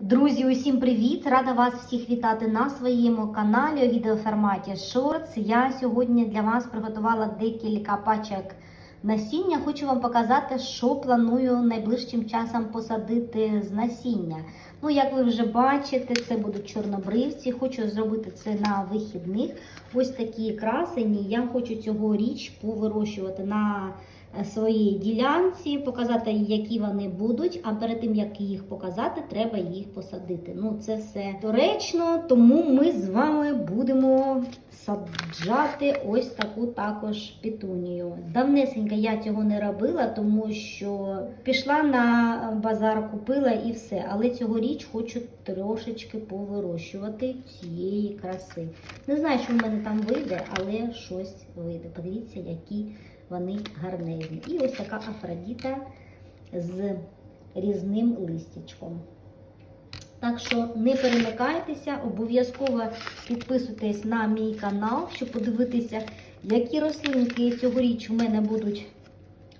Друзі, усім привіт! Рада вас всіх вітати на своєму каналі у відеоформаті Shorts. Я сьогодні для вас приготувала декілька пачок насіння. Хочу вам показати, що планую найближчим часом посадити з насіння. Ну, як ви вже бачите, це будуть чорнобривці. Хочу зробити це на вихідних. Ось такі красені. Я хочу цьогоріч повирощувати на своїй ділянці, показати, які вони будуть. А перед тим як їх показати, треба їх посадити. Ну, це все доречно, тому ми з вами будемо саджати ось таку також петунію. Давнесенько я цього не робила, тому що пішла на базар, купила і все. Але цьогоріч хочу трошечки повирощувати цієї краси. Не знаю, що в мене там вийде, але щось вийде. Подивіться, які вони гарнезні. І ось така афродіта з різним листячком. Так що не перемикайтеся, обов'язково підписуйтесь на мій канал, щоб подивитися, які рослинки цьогоріч у мене будуть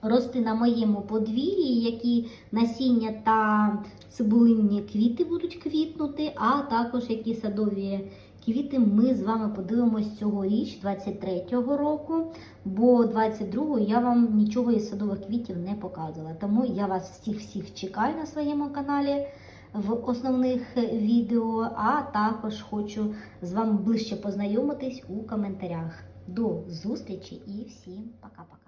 рости на моєму подвір'ї, які насіння та цибулинні квіти будуть квітнути, а також які садові квіти ми з вами подивимось цьогоріч, 23-го року, бо 22-го я вам нічого із садових квітів не показувала. Тому я вас всіх-всіх чекаю на своєму каналі в основних відео, а також хочу з вами ближче познайомитись у коментарях. До зустрічі і всім пока-пока.